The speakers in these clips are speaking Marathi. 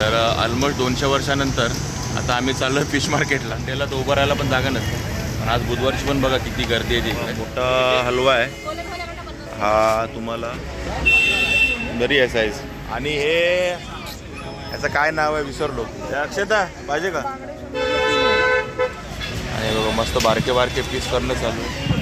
तर ऑलमोस्ट दोनशे वर्षानंतर आता आम्ही चाललो फिश मार्केटला त्याला तर उभं राहायला पण जागा नसते. पण आज बुधवारची पण बघा किती गर्दी आहे तिकडे मोठा हलवा आहे. हा तुम्हाला बरी आहे साईज आणि हे याचं काय नाव आहे विसरलो. अक्षता पाहिजे का? आणि बघा मस्त बारके बारके पीस करणं चालू आहे.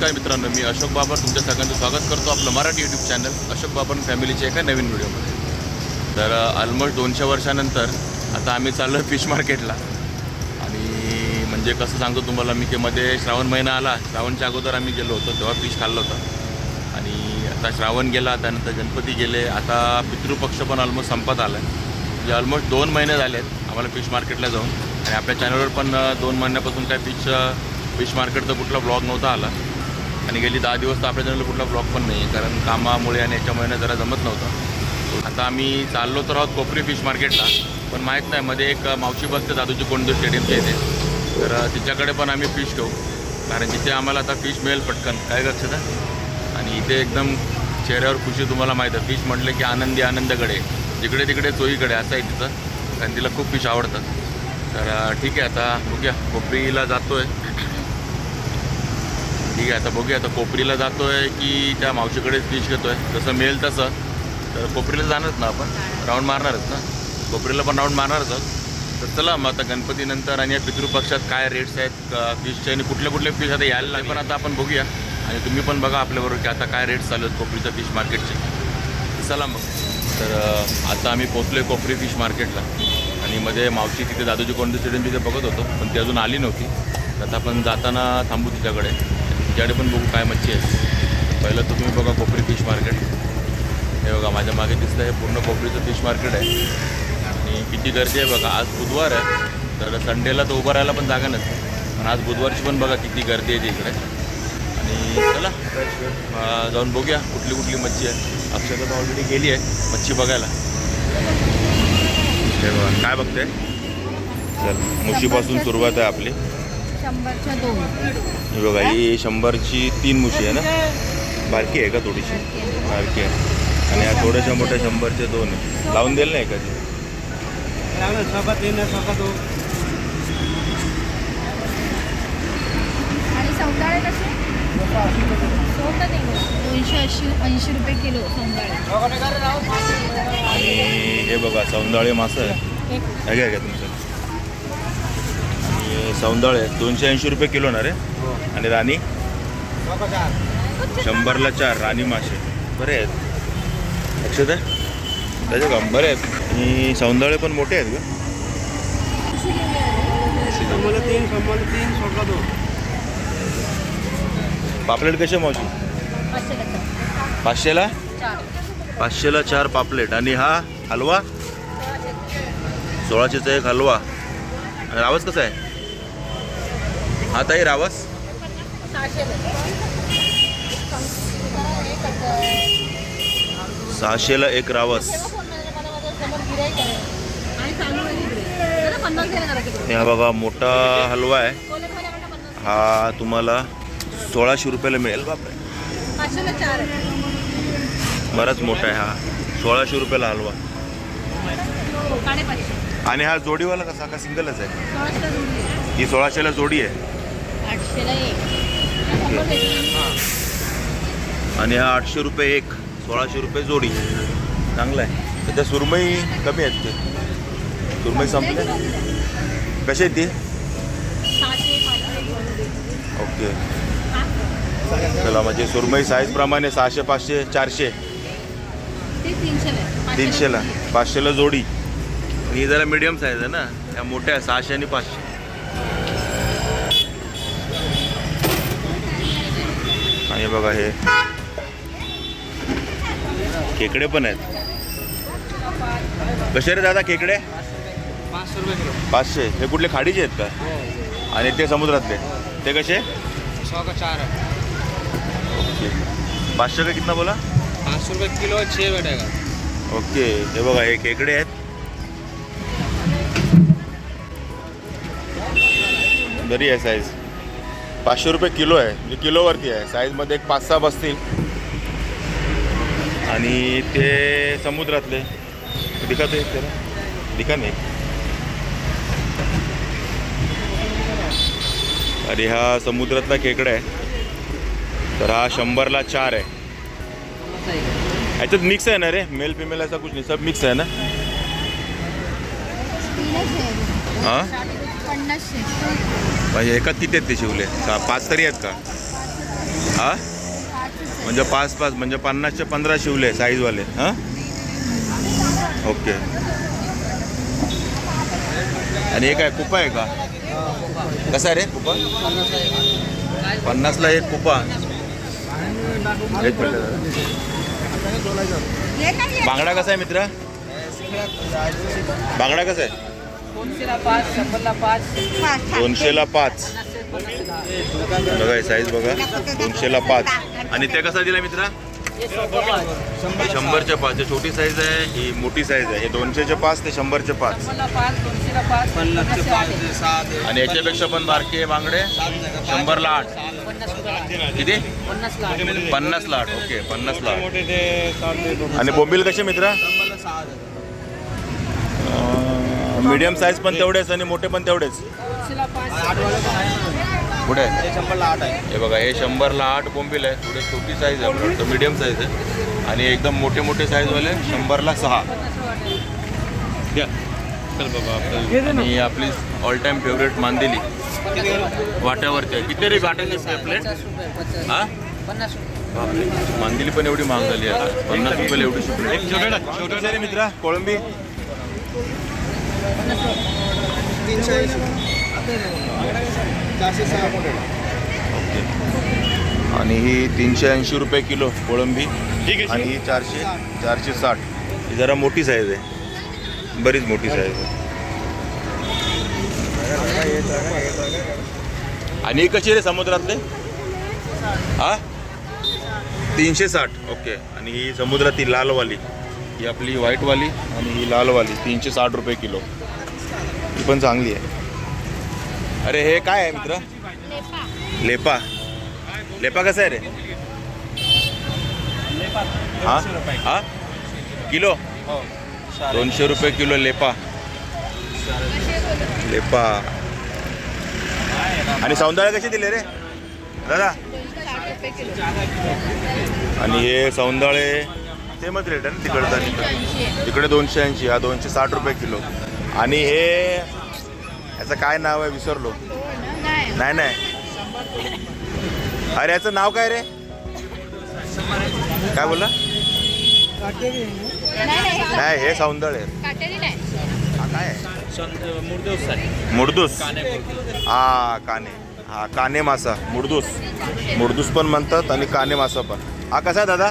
नमस्कार मित्रांनो मी अशोक बाबर. तुमच्या सगळ्यांचं स्वागत करतो आपलं मराठी यूट्यूब चॅनल अशोक बाबर फॅमिलीच्या एका नवीन व्हिडिओमध्ये. तर ऑलमोस्ट दोनशे वर्षानंतर आता आम्ही चाललो आहे फिश मार्केटला आणि म्हणजे कसं सांगतो तुम्हाला मी ते मध्ये श्रावण महिना आला. श्रावणच्या अगोदर आम्ही गेलो होतो तेव्हा फिश खाल्लं होतं. आणि आता श्रावण गेला त्यानंतर गणपती गेले. आता पितृपक्ष पण ऑलमोस्ट संपत आला आहे म्हणजे ऑलमोस्ट दोन महिने झाले आहेत आम्हाला फिश मार्केटला जाऊन. आणि आपल्या चॅनलवर पण दोन महिन्यापासून काय फिश फिश मार्केटचा कुठला ब्लॉग नव्हता आला. आणि गेली दहा दिवस तर आपल्या चॅनलवर कुठला ब्लॉक पण नाही आहे कारण कामामुळे आणि याच्यामुळे ना जरा जमत नव्हतं. आता आम्ही चाललो तर आहोत कोपरी फिश मार्केटला पण माहीत नाही मध्ये एक मावशी बसते दादूची कोंडू स्टेडियमच्या इथे. तर तिच्याकडे पण आम्ही फिश ठेवू कारण तिथे आम्हाला आता फिश मिळेल पटकन. काय लक्षात आणि इथे एकदम चेहऱ्यावर खुशी तुम्हाला माहीत आहे. फिश म्हटलं की आनंदी आनंदकडे जिकडे तिकडे चोईकडे असं आहे तिथं. कारण तिला खूप फिश आवडतात. तर ठीक आहे आता बघूया. कोपरीला जातो आहे ठीक आहे आता बघूया. आता कोपरीला जातो आहे की त्या मावशीकडेच फिश घेतो आहे जसं मिळेल तसं. तर कोपरीला जाणारच ना आपण? राऊंड मारणारच ना? कोपरीला पण राऊंड मारणारच तर चला मग आता गणपतीनंतर आणि या पितृपक्षात काय रेट्स आहेत फिशचे आणि कुठले कुठले फिश आता यायला लागले. पण आता आपण बघूया. आणि तुम्ही पण बघा आपल्याबरोबर की आता काय रेट्स चालू आहेत कोपरीच्या फिश मार्केटचे चला मग. तर आता आम्ही पोचलो आहे कोपरी फिश मार्केटला आणि मध्ये मावशी तिथे दादोजी कोंडू स्टेडियम तिथे बघत होतो. पण ती अजून आली नव्हती. तर आता आपण जाताना थांबू तिच्याकडे. तिच्याकडे पण बघू काय मच्छी आहे. पहिलं तर तुम्ही बघा कोपरी फिश मार्केट हे बघा माझ्या मागे दिसतं हे पूर्ण कोपरीचं फिश मार्केट आहे. आणि किती गर्दी आहे बघा. आज बुधवार आहे. तर संडेला तर उभं राहायला पण जागा नसते. पण आज बुधवारची पण बघा किती गर्दी आहे इकडे आणि चला जाऊन बघूया कुठली कुठली मच्छी आहे. अक्षता तर ऑलरेडी गेली आहे मच्छी बघायला. हे बघा काय बघते चल मुशीपासून सुरुवात आहे आपली. शंभरच्या दोन. ही बघा ही शंभरची तीन मुशी आहे ना? बारकी आहे का थोडीशी? बारकी आहे. आणि या थोड्याशा मोठ्या शंभरचे दोन आहे. लावून दिलं नाही एखादी आणि सौंदाळे कसे? दोनशे ऐंशी ऐंशी रुपये किलो सौंदाळे. आणि हे बघा सौंदाळे मासं आहे. हे घ्या घ्या तुमचं. आणि सौंदाळे दोनशे ऐंशी रुपये किलो ना रे आणि राणी? शंभरला चार राणी मासे. बरे आहेत. लक्षात आहे? त्याचे का बरे आहेत. आणि सौंदाळे पण मोठे आहेत का? पापलेट कसे मावशी? पाचशेला? पाचशेला चार पापलेट. आणि हा हलवा? सोळाशेचा एक हलवा. आणि रावस कसा आहे? हा ताई रावस. सहाशे सहाशेला एक रावस. हा बघा मोठा हलवा आहे. हा तुम्हाला सोळाशे रुपयाला मिळेल बापरे. बराच मोठा आहे हा. सोळाशे रुपयाला हलवा. आणि हा जोडीवाला कसा? का सिंगलच आहे. ही सोळाशेला जोडी आहे. आठशेला एक. आणि हा आठशे रुपये एक सोळाशे रुपये जोडी. चांगला आहे. सध्या सुरमई कमी आहेत ते. सुरमई संपले कशी आहे ती? ओके. चला म्हणजे सुरमई साईजप्रमाणे सहाशे पाचशे चारशे. तीनशेला. पाचशेला जोडी. आणि ही जरा मिडियम साईज आहे ना? त्या मोठ्या आहे सहाशे आणि पाचशे. आणि बघा हे. खेकडे पण आहेत. कसे रे दादा खेकडे? पाचशे. हे कुठले खाडीचे आहेत का? आणि ते समुद्रातले. ते कसे? चार ओके. पाचशे का कितना बोला? पाचशे रुपये किलो छे बैठेगा ओके. हे बघा हे खेकडे आहेत. बरी आहे साईज पाचशे रुपये किलो आहे. म्हणजे किलोवरती आहे. साईजमध्ये एक पाच सहा बसतील. आणि ते समुद्रातले. दिखत एक त्याला दिखा नाही आणि हा समुद्रातला खेकडा आहे. तर हा शंभरला चार आहे. ह्याच्यात मिक्स आहे ना रे? मेल फिमेल असा कुछ नाही. सब मिक्स आहे ना? हां? पन्नासशे. म्हणजे एका किती आहेत ते शिवले. का पाच तरी आहेत का? हा? म्हणजे पाच पाच म्हणजे पन्नासचे पंधरा शिवले साईजवाले हां? ओके. आणि एक आहे कुपा आहे का? कसा आहे रे? कुपा? पन्नासला एक कुपा. एक मिनिट. बांगडा कसा आहे मित्र? बांगडा कसा आहे? दोनशेला पाच बघा हे साईज बघा. दोनशेला पाच. आणि ते कसा दिला मित्रा? शंभरच्या पाच. हे छोटी साईज आहे ही मोठी साईज आहे. हे दोनशेचे पाच ते शंभरचे पाच. आणि याच्यापेक्षा पण बारके बांगडे. शंभरला आठ. किती? पन्नासला आठ. ओके पन्नासला आठ. मोठे ते सात ते आणि बोंबील कसे मित्रा? मीडियम साईज पण तेवढेच आणि मोठे पण तेवढेच. कुठे? आहे? ते शंभरला आठ आहे हे बघा हे शंभरला आठ बोंबील आहे. थोडे छोटी साईज आहे मला वाटतं मीडियम साईज आहे. आणि एकदम मोठे मोठे साईजवाले शंभरला सहा. द्या चल बाबा आपलं आणि आपली ऑल टाईम फेवरेट मांदेली. वाट्यावरती आहे. किती रे वाट्याची प्लेट हा? पन्नास बापरे. मांदेली पण एवढी महाग झाली आहे पन्नास रुपयाला एवढी मित्रा? कोळंबी? तीनशे चारशे सहा मोठे ओके आणि ही तीनशे ऐंशी रुपये किलो कोळंबी. आणि ही चारशे चारशे साठ. ही जरा मोठी साईज आहे. बरीच मोठी साईज आहे. आणि ही कशी रे समुद्रातले? हा? तीनशे साठ. ओके. आणि ही समुद्रातील लालवाली. ही आपली व्हाईटवाली आणि ही लालवाली. तीनशे साठ रुपये किलो. ती पण चांगली आहे. अरे हे काय आहे मित्र? लेपा. लेपा कसा आहे रे? हा? हा? किलो? दोनशे रुपये किलो लेपा. लेपा. आणि सौंदर्य कसे दिले रे? दादा? आणि हे सौंदाळे ते मग रेट आहे ना तिकडचा तिकडे दोनशे ऐंशी हा दोनशे साठ रुपये किलो. आणि हे याचं काय नाव आहे विसरलो. नाही नाही. अरे याचं नाव काय रे? काय बोला नाही हे सौंदर्य. आहे. काटेरी नाही काय मुडदूस हा काने. हा काने मासा. मुडदूस मुडदूस पण म्हणतात आणि काने मासा पण. हा कसा आहे दादा?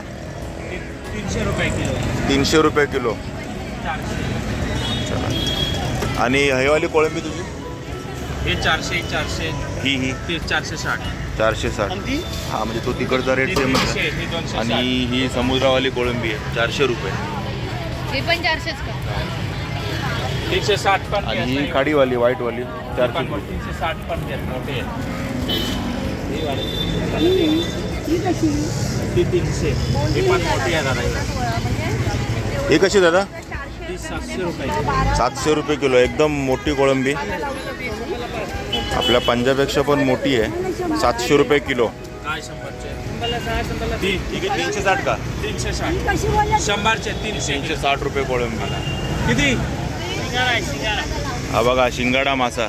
तीनशे रुपये किलो. तीनशे रुपये किलो. आणि हेवाली कोळंबी तुझी? हे चारशे चारशे ही ही. ते चारशे साठ. चारशे साठ. हा म्हणजे तो तिकडचा रेट सेम आहे. हे दोनशे आणि ही समुद्रावाली कोळंबी आहे चारशे रुपये. हे पण चारशेच का? तीनशे साठ पण आणि ही खाडीवाली व्हाईटवाली चारशे रुपये. तीनशे साठ पण आहेत. मोठे ती तीनशे. ही पण मोठी आहे दादा. ही कशी दादा? ती सातशे रुपये. सातशे रुपये किलो एकदम मोठी कोळंबी. आपल्या पंजाबपेक्षा पण मोठी आहे. सातशे रुपये किलो. तीनशे साठ का? तीनशे साठ. शंभरचे तीनशे. साठ रुपये कोळंबी. किती? हा बघा शिंगाडा मासा.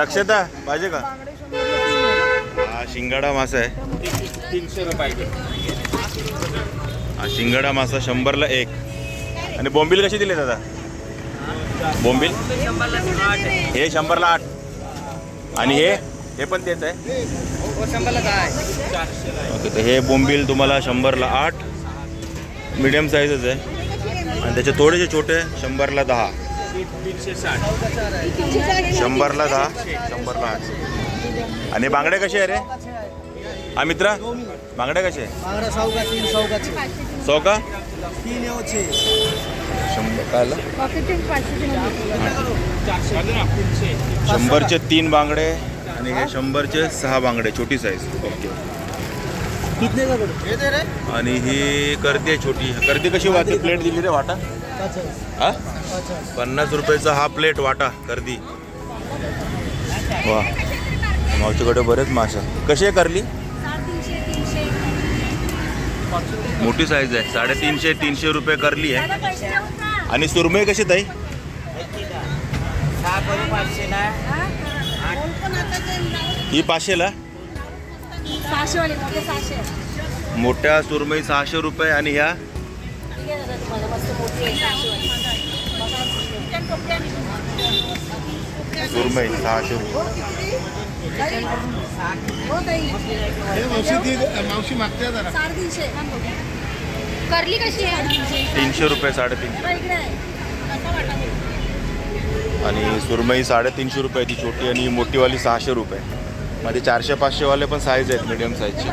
अक्षता पाहिजे का? शिंगाडा मासा आहे. तीनशे रुपये हा शिंगाडा मासा शंभरला एक. आणि बोंबील कशी दिले दादा? बोंबील? हे शंभरला आठ. आणि हे? हे पण तेच आहे. ओके तर हे बोंबील तुम्हाला शंभरला आठ. मीडियम साईजच आहे. आणि त्याचे थोडेसे छोटे शंभरला दहा. तीनशे साठ. शंभरला दहा शंभरला आठ. आणि बांगडे कसे आहे रे? हा मित्रा? बांगडे कसे? आहे बांगडा सौ का तीन सौ का सौ का तीन छे शंभर शंभरचे तीन बांगडे आणि हे शंभरचे सहा बांगडे छोटी साईज ओके आणि ही कर्दी आहे छोटी. कर्दी कशी वाटते प्लेट दिली रे वाटा? हा? पन्नास रुपयाचा हा प्लेट वाटा कर्दी वा. मावशीकडे बरेच मासे कशी आहे करली? मोठी साईज आहे. साडेतीनशे तीनशे रुपये करली आहे. आणि सुरमई कशी ताई? ही पाचशेला? मोठ्या सुरमई सहाशे रुपये आणि ह्या? सुरमई सहाशे रुपये. मावशी मागते जरा. साडेतीनशे. करली कशी आहे? तीनशे रुपये साडेतीनशे? आणि सुरमई साडेतीनशे रुपये ती छोटी आणि मोठीवाली सहाशे रुपये. मध्ये चारशे पाचशेवाले पण साईज आहेत मीडियम साईजचे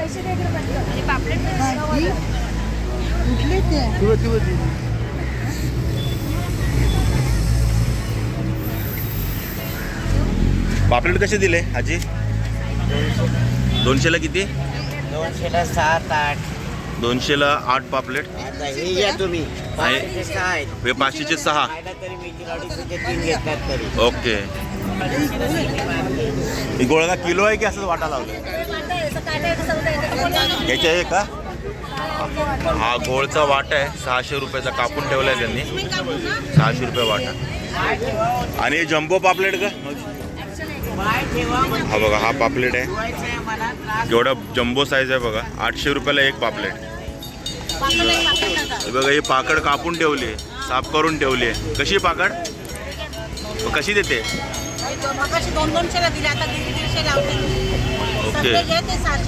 पापलेट कसे दिले आजी? दोनशेला किती? दोनशेला सात आठ. दोनशेला आठ पापलेट. हे घ्या तुम्ही. पाचशेचे सहा आहेत. हे पाचशेचे सहा. खायला तरी मेथी अडीचशेचे तीन घेतात तरी. ओके. ही गोळगा किलो आहे की असंच वाटा लावलं वाटा आहे, असं आहे, आहे का? हा गोळचा वाटा आहे. सहाशे रुपयाचा कापून ठेवलाय त्यांनी. सहाशे रुपये वाटा. आणि हे जम्बो पापलेट का? हा बघा हा पापलेट आहे. एवढा जम्बो साईज आहे बघा. आठशे रुपयाला एक पापलेट. हे बघा ही पाकड कापून ठेवली आहे. साफ करून ठेवली आहे. कशी पाकड? कशी देते? ओके.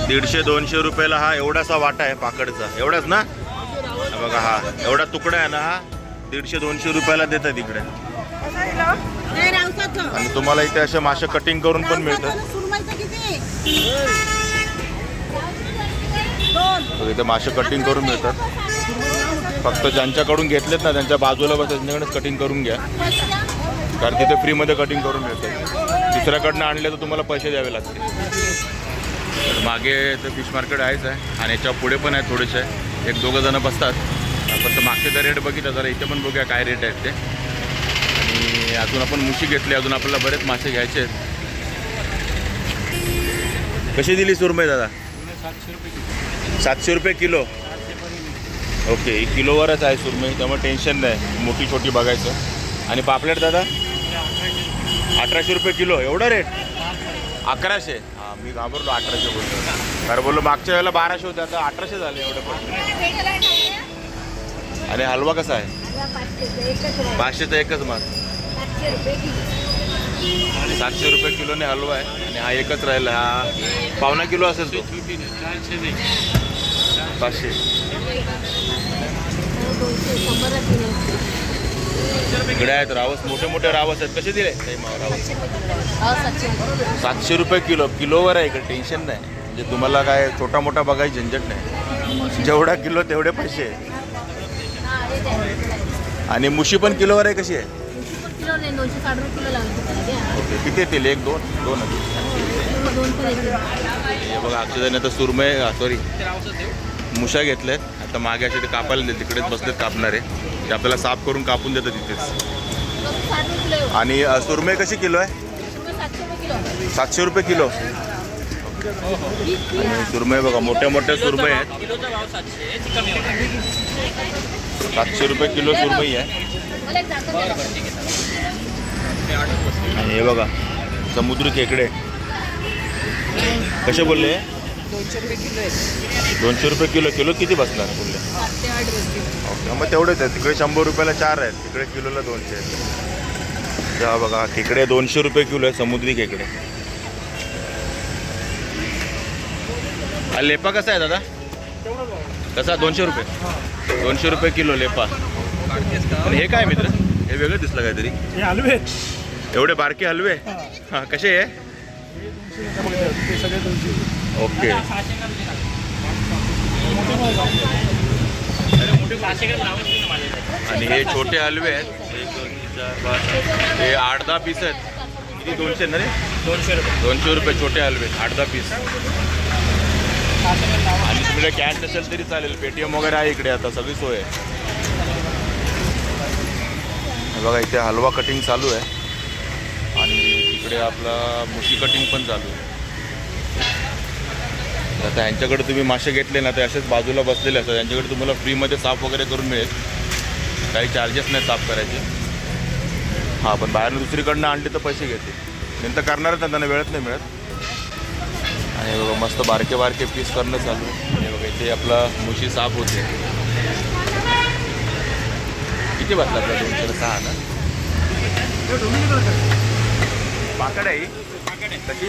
दीडशे दोनशे रुपयाला हा एवढासा वाटा आहे पाकडचा. एवढाच ना? बघा हा. एवढा तुकडा आहे ना हा. दीडशे दोनशे रुपयाला देतात इकडे. आणि तुम्हाला इथे असे मासे कटिंग करून पण मिळतात. इथे मासे कटिंग करून मिळतात. फक्त ज्यांच्याकडून घेतलेत ना त्यांच्या बाजूला बस त्यांच्याकडेच कटिंग करून घ्या. कारण तिथे फ्रीमध्ये कटिंग करून मिळतं दुसऱ्याकडनं आणले तर तुम्हाला पैसे द्यावे लागतील. तर मागे तर फिश मार्केट आहेच आहे. आणि याच्यापुढे पण आहे थोडेसे. एक दोघं जणं बसतात. तर मागचे तर रेट बघितलं जरा इथे पण बघूया काय रेट आहेत ते. अजून आपण मुशी घेतली अजून आपल्याला बरेच मासे घ्यायचे आहेत. कशी दिली सुरमई दादा? सातशे रुपये किलो. ओके किलोवरच आहे सुरमई त्यामुळे टेन्शन नाही मोठी छोटी बघायचं. आणि पापलेट दादा? अठराशे रुपये किलो एवढा रेट अकराशे? हां मी घाबरलो अठराशे बोललो. कारण बोललो मागच्या वेळेला बाराशे होते आता अठराशे झाले एवढे पण. आणि हलवा कसा आहे? पाचशेचा एकच माग सातशे रुपये किलोने हलवा आहे. आणि हा एकच राहिला हा पावणा किलो असेल तो. पाचशे. इकडे आहेत रावस मोठे मोठे रावस आहेत. कसे दिले? रावस. सातशे रुपये किलो. किलोवर आहे इकडे टेन्शन नाही. म्हणजे तुम्हाला काय छोटा मोठा बघायची झंझट नाही. जेवढा किलो तेवढे पैसे आणि मुशी पण किलोवर आहे कशी आहे? किलो नाही दोनशे साठ रुपये किलो लागते ओके किती येतील? एक दोन? दोन आहेत. दोन पण येते हे बघा अक्षरदाने आता सुरमय सॉरी मुशा घेतल्यात आता मागे असे ते कापायला देत तिकडेच बसलेत कापणारे. ते आपल्याला साफ करून कापून देतात तिथेच. साठ रुपये किलो आहे. आणि अ, सुरमई कशी किलो आहे? शंभर सातशे रुपये किलो. सातशे रुपये किलो. सुरमई बघा मोठ्या मोठ्या सुरमई आहेत. सातशे रुपये किलो सुरमई आहे. मला एक झाकण द्या. आणि हे बघा समुद्री खेकडे. कसे बोलले? दोनशे रुपये किलो किलो किती बसणार बोलले? ओके मग तेवढेच आहे तिकडे शंभर रुपयाला चार आहेत. तिकडे किलोला दोनशे आहेत. तेव्हा बघा खेकडे दोनशे रुपये किलो आहे समुद्री खेकडे. हा लेपा कसा आहे दादा? कसा? दोनशे रुपये. दोनशे रुपये किलो लेपा. आणि हे काय मित्र? हे वेगळं दिसलं काहीतरी. हे एवढे बारके हलवे? हां. कसे आहे? ओके. आणि हे छोटे हलवे आहेत. हे आठ दहा पीस आहेत. किती? दोनशे ना रे? दोनशे रुपये दोनशे रुपये छोटे हलवे आठ दहा पीस. आणि तुमच्याकडे कॅश नसेल तरी चालेल. पेटीएम वगैरे आहे इकडे आता सगळी सोय आहे. बघा इथे हलवा कटिंग चालू आहे. आणि तिकडे आपला मुशी कटिंग पण चालू आहे. आता यांच्याकडे तुम्ही मासे घेतले ना तर असेच बाजूला बसलेले असतात. यांच्याकडे तुम्हाला फ्रीमध्ये साफ वगैरे करून मिळेल. काही चार्जेस नाही साफ करायचे. हां पण बाहेर दुसरीकडनं आणले तर पैसे घेते नंतर करणारच नाही, त्यांना वेळच नाही मिळत. आणि बघा मस्त बारके बारके पीस करणं चालू आणि बघा इथे आपला मुशी साफ होते किती बसला आपला दोनशे सहा ना? पाकड आहे. ही? कशी?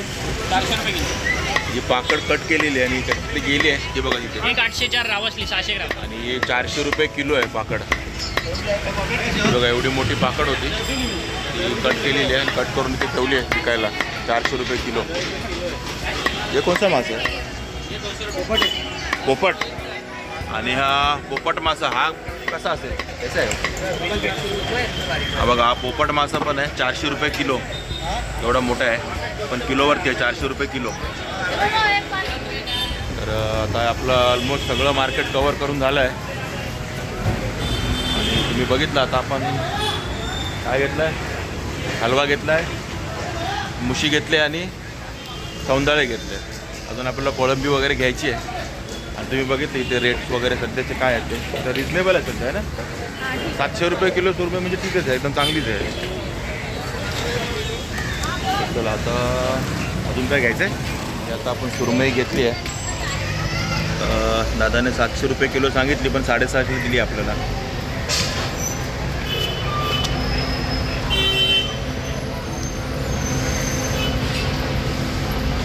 चारशे रुपये किलो ही पाकड कट केलेली आहे आणि त्यातली गेली आहे. ती बघा तिथे एक आठशे चार रावसली सहाशे ग्राम. आणि हे चारशे रुपये किलो आहे पाकड. बघा एवढी मोठी पाकड होती. ती कट केलेली आहे आणि कट करून ती ठेवली आहे विकायला. चारशे रुपये किलो. हे कोणता मासा आहे? पोपट. आणि हा पोपट मासा हा कसा असेल? कसा आहे. हा बघा हा पोपट मासा पण आहे. चारशे रुपये किलो. एवढा मोठा आहे. पण किलोवरती आहे चारशे रुपये किलो. तर आता आपलं ऑलमोस्ट सगळं मार्केट कवर करून झालं आहे आणि तुम्ही बघितलं आता आपण काय घेतलं आहे हलवा घेतला आहे मुशी घेतले आणि सौंदाळे घेतले. अजून आपल्याला कोळंबी वगैरे घ्यायची आहे. आणि तुम्ही बघितले इथे रेट्स वगैरे सध्याचे काय आहेत ते. तर रिजनेबल आहे सध्या आहे ना? सातशे रुपये किलो रुपये म्हणजे ठीकच आहे एकदम चांगलीच आहे. चला आता अजून काय घ्यायचं आहे आता आपण सुरमई घेतली आहे. दादाने सातशे रुपये किलो सांगितली पण साडेसहाशे दिली आपल्याला.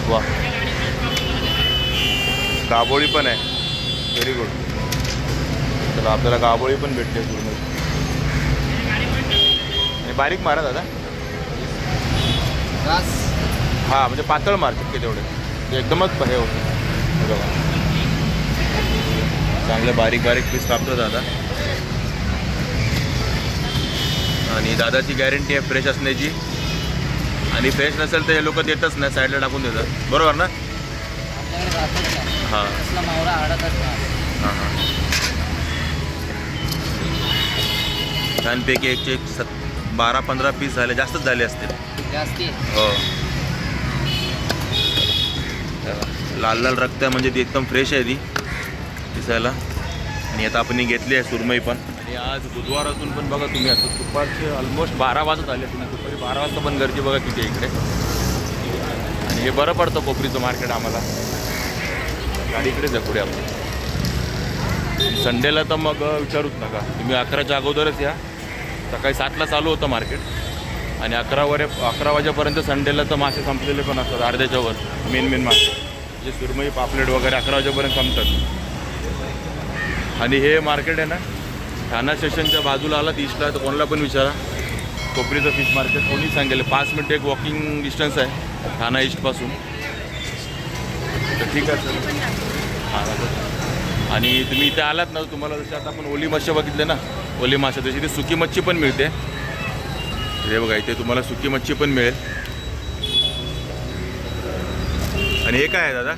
वा. गाबोळी पण आहे. व्हेरी गुड तर आपल्याला गाबोळी पण भेटते पूर्ण आणि बारीक मारा दादा. हां म्हणजे पातळ मारतात की तेवढे. ते एकदमच हे होतं. बघा. चांगले बारीक बारीक पीस कापतो दादा. आणि दादाची गॅरंटी आहे फ्रेश असण्याची. आणि फ्रेश नसेल तर हे लोक देतच नाही साईडला टाकून देतात. बरोबर ना? हां. हां हां. छानपैकी एक सत बारा पंधरा पीस झाले जास्तच झाले असतील. जास्ती. हो. लाल लाल रक्त आहे म्हणजे ती एकदम फ्रेश आहे ती दिसायला. आणि आता आपण ही घेतली आहे सुरमई पण. आणि आज बुधवार असून पण बघा तुम्ही असं दुपारचे ऑलमोस्ट बारा वाजत आले तुम्ही. दुपारी बारा वाजता पण गर्दी बघा किती आहे इकडे. आणि हे बरं पडतं कोपरीचं मार्केट आम्हाला. गाडीकडेच आहे पुढे आपण संडेला तर मग विचारूच नका. तुम्ही अकराच्या अगोदरच या. सकाळी सातला चालू होतं मार्केट आणि अकरा वरे अकरा वाजेपर्यंत संडेला तर मासे संपलेले पण असतात अर्ध्याच्यावर मेन मेन मासे. जे सुरमई पापलेट वगैरे अकरा वाजेपर्यंत संपतात. आणि हे मार्केट आहे ना ठाणा स्टेशनच्या बाजूला आला ईस्टला तर कोणाला पण विचारा. कोपरीचं फिश मार्केट कोणी सांगेल. पाच मिनिट एक वॉकिंग डिस्टन्स आहे ठाणा ईस्टपासून तर ठीक आहे सर हां. आणि तुम्ही इथे आलात ना तुम्हाला जसे आता आपण ओली मच्छी बघितले ना ओली मासे तशी ती सुकी मच्छी पण मिळते. हे बघा इथे तुम्हाला सुकी मच्छी पण मिळेल. आणि हे काय आहे दादा?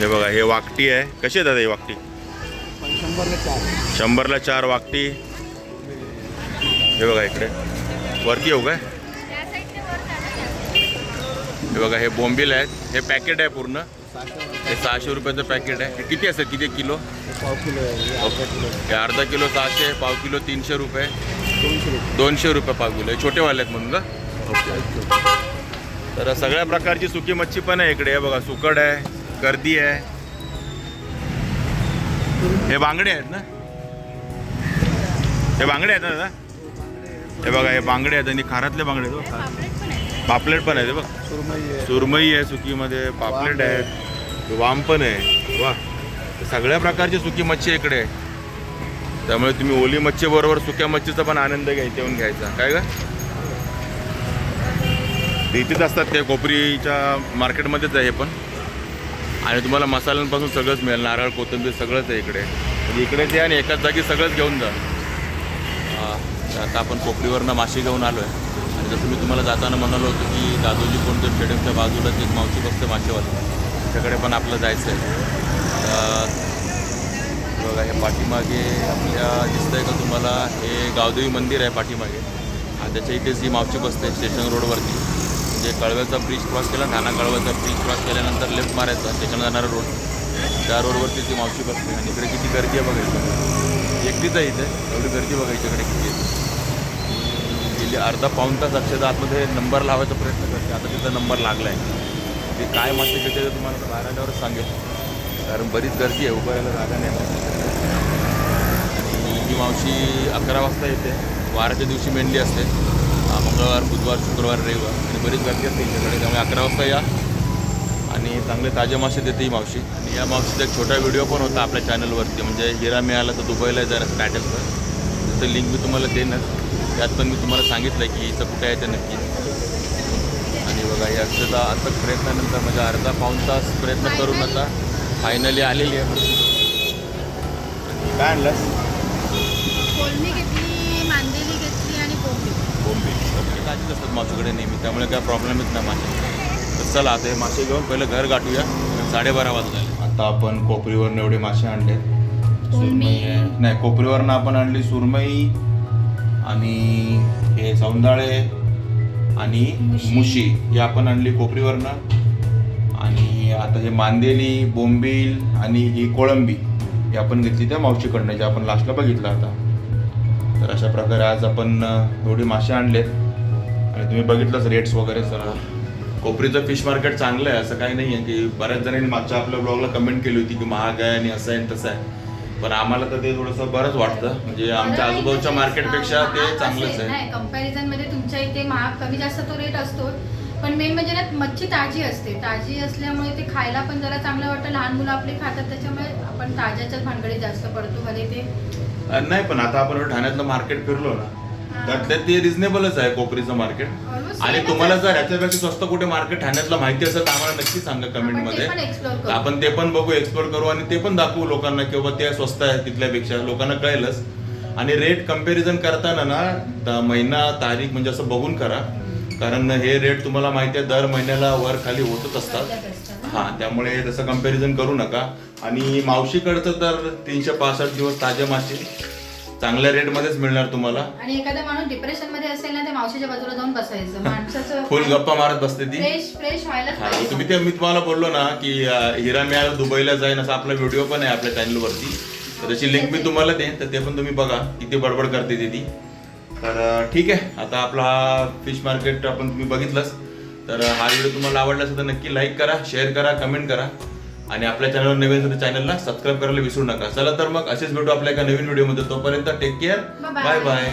हे बघा हे वाकटी आहे. कशी आहे दादा ही वाकटी? शंभरला चार वाकटी. हे बघा इकडे. वरती येऊ काय? हे बघा हे बोंबील आहेत. हे पॅकेट आहे पूर्ण. हे सहाशे रुपयाचं पॅकेट आहे. हे किती असेल किती? किलो? हे अर्धा किलो. सहाशे पाव किलो तीनशे रुपये. दोनशे रुपये. पाव किलो. हे छोटेवाले आहेत म्हणून का? तर सगळ्या प्रकारची सुकी मच्छी पण आहे इकडे. हे बघा सुकड आहे गर्दी आहे. हे बांगडे आहेत ना? हे बांगडे आहेत ना दादा? हे बघा हे बांगडे आहेत आणि खारातले बांगडे आहेत बघ. पापलेट पण आहे ते बघ. सुरमई आहे. सुकीमध्ये पापलेट आहे वाम पण आहे. वा. सगळ्या प्रकारची सुकी मच्छी इकडे. आहे त्यामुळे तुम्ही ओली मच्छी बरोबर सुक्या मच्छीचा पण आनंद घ्यायचा येऊन घ्यायचा. काय का इथेच असतात ते कोपरीच्या मार्केटमध्येच आहे हे पण. आणि तुम्हाला मसाल्यांपासून सगळंच मिळेल नारळ कोथिंबीर सगळंच आहे इकडे. म्हणजे इकडे ते आणि एकाच जागी सगळंच घेऊन जा. हा, आता आपण कोपरीवरनं मासे घेऊन आलो आहे जसं मी तुम्हाला जाताना म्हणालो होतो की दादोजी कोणत्या स्टेडियमच्या बाजूला एक मावशी बसते माशेवाली त्याच्याकडे पण आपलं जायचं आहे. बघा हे पाठीमागे आपल्या दिसतंय का तुम्हाला? हे गावदेवी मंदिर आहे पाठीमागे. आणि त्याच्या इथेच ही मावशी बसते स्टेशन रोडवरती म्हणजे कळव्याचा ब्रिज क्रॉस केला ठाणा कळव्याचा ब्रिज क्रॉस केल्यानंतर लेफ्ट मारायचा स्टेशन जाणारा रोड त्या रोडवरती ती मावशी बसते. आणि इकडे किती गर्दी आहे बघायची एकटीच आहे इथे. एवढी गर्दी बघायची इकडे किती आहे. म्हणजे अर्धा पाऊण तास अक्षरशः आतमध्ये नंबर लावायचा प्रयत्न करते. आता तिचा नंबर लागला आहे ते काय मासे घेते ते तुम्हाला? बाहेर आल्यावरच सांगेल. कारण बरीच गर्दी आहे. उभं राहायला जागा नाही आणि ही मावशी अकरा वाजता येते. वाराच्या दिवशी मेंढली असते. मंगळवार बुधवार शुक्रवार रविवार. आणि बरीच गर्दी असते हिच्याकडे त्यामुळे अकरा वाजता या. आणि चांगले ताजे मासे देते ही मावशी. आणि या मावशीचा एक छोटा व्हिडिओ पण होता आपल्या चॅनलवरती म्हणजे हिरा मिळाला तर दुबईला जाणार स्टॅटसवर त्याचं लिंक मी तुम्हाला देणार त्यात पण मी तुम्हाला सांगितलं की हिचं कुठे आहे ते नक्की. आणि बघा ही अक्षरशः आता प्रयत्नानंतर म्हणजे अर्धा पाऊण तास प्रयत्न करून आता फायनली आलेली आहे. काय आणलंस? कोलमी घेतली मांदेली घेतली आणि कोंबडी बोंबी ओके ताजीच असतात मासेकडे नेहमी? त्यामुळे काय प्रॉब्लेमच नाही मासे तर चला आता हे मासे घेऊन पहिलं घर गाठूया. साडेबारा वाजत आता आपण कोपरीवरनं एवढे मासे आणले. सुरमई नाही कोपरीवरनं आपण आणली सुरमई आणि हे सौंदाळे आणि मुशी. ही आपण आणली कोपरीवरनं. आणि आता हे मांदेली बोंबील आणि ही कोळंबी ही आपण घेतली त्या मावशीकडनं जे आपण लास्टला बघितलं आता. तर अशा प्रकारे आज आपण एवढे मासे आणलेत. आणि तुम्ही बघितलंच रेट्स वगैरे जरा कोपरीचं फिश मार्केट चांगलं आहे असं काही नाही आहे की बऱ्याच जणांनी मागच्या आपल्या ब्लॉगला कमेंट केली होती की महाग आहे आणि असं आहे तसं आहे. पण आम्हाला तर ते थोडंसं बरंच वाटतं. म्हणजे आमच्या आजूबाजूच्या मार्केटपेक्षा ते चांगलंच आहे. नाही कंपॅरिझनमध्ये तुमच्या इथे महाग कमी जास्त तो रेट असतो. पण मेन म्हणजे ना मच्छी ताजी असते. ताजी असल्यामुळे ते खायला पण जरा चांगलं वाटतं. लहान मुलं आपले खातात त्याच्यामुळे आपण ताज्याच्याच भानगडीत जास्त पडतो. भले ते नाही पण आता आपण ठाण्यातलं मार्केट फिरलो ना त्यातलं ते रिझनेबलच आहे कोपरीचं मार्केट आणि तुम्हाला जर आहे. ह्याच्यापेक्षा स्वस्त कुठे मार्केट ठाण्यातलं माहिती असेल तर आम्हाला नक्की सांगा कमेंट आपण ते मध्ये. पण बघू एक्सप्लोर करू आणि ते पण दाखवू लोकांना की बाबा ते स्वस्त आहे तिथल्यापेक्षा. लोकांना कळेलच. आणि रेट कंपॅरिझन करताना ना द- महिना तारीख म्हणजे असं बघून करा. कारण हे रेट तुम्हाला माहिती आहे दर महिन्याला वर खाली होतच असतात. हा त्यामुळे तसं कंपॅरिझन करू नका. आणि मावशीकडचं तर तीनशे पासष्ट दिवस ताजे मासे. चांगल्या रेटमध्येच मिळणार तुम्हाला. आणि एखादा माणूस डिप्रेशनमध्ये असेल ना ते मावशीच्या बाजूला जाऊन बसायचं. माणसाचं फुल गप्पा मारत बसते ती. फ्रेश फ्रेश व्हायलाच हा पाहिजे. तुम्ही ते मी तुम्हाला बोललो ना की अं, हिरा मिळाला दुबईला जाईन असा आपला व्हिडिओ पण आहे आपल्या चॅनलवरती तर त्याची लिंक मी तुम्हाला देईन तर ते पण तुम्ही बघा किती बडबड करते ती ती. तर अं, ठीक आहे आता आपला हा फिश मार्केट आपण तुम्ही बघितलंच. तर हा व्हिडिओ तुम्हाला आवडला असेल तर नक्की लाईक करा शेअर करा कमेंट करा. आणि आपल्या चॅनलवर नवीन असेल तर चॅनलला सबस्क्राईब करायला विसरू नका. चला तर मग असेच भेटू आपल्या एका नवीन व्हिडिओमध्ये तोपर्यंत टेक केअर. Bye bye